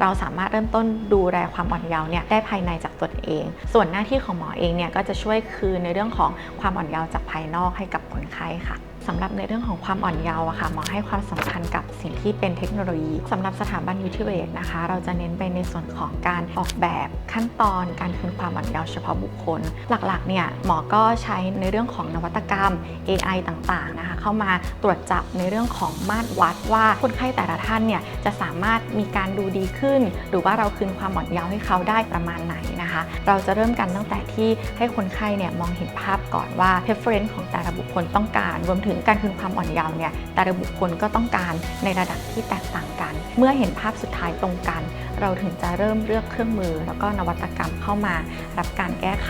เราสามารถเริ่มต้นดูแลความอ่อนเยาว์เนี่ยได้ภายในจากตนเอง ส่วนหน้าที่ของหมอเองเนี่ยก็จะช่วยคืนในเรื่องของความอ่อนเยาว์จากภายนอกให้กับคนไข้ค่ะ สำหรับในเรื่องของความอ่อนเยาว์อะค่ะหมอให้ความสำคัญกับสิ่งที่เป็นเทคโนโลยีสำหรับสถาบันยูทิเวทนะคะ เราจะเน้นไปในส่วนของการออกแบบขั้นตอนการคืนความอ่อนเยาว์เฉพาะบุคคล หลักๆเนี่ยหมอก็ใช้ในเรื่องของนวัตกรรม AI ต่างๆนะคะ เข้ามาตรวจจับในเรื่องของมาตรวัดว่าคนไข้แต่ละท่านเนี่ยจะสามารถมีการดูดีขึ้น หรือว่าเราคืนความอ่อนเยาว์ให้เขาได้ประมาณไหนนะคะ เราจะเริ่มกันตั้งแต่ที่ให้คนไข้เนี่ยมองเห็นภาพก่อนว่า preference ของแต่ละบุคคลต้องการรวมถึงถึงการคืนความอ่อนเยาว์เนี่ยแต่ละบุคคลก็ต้องการในระดับที่แตกต่างกัน เมื่อเห็นภาพสุดท้ายตรงกัน เราถึงจะเริ่มเลือกเครื่องมือ แล้วก็นวัตกรรมเข้ามารับการแก้ไข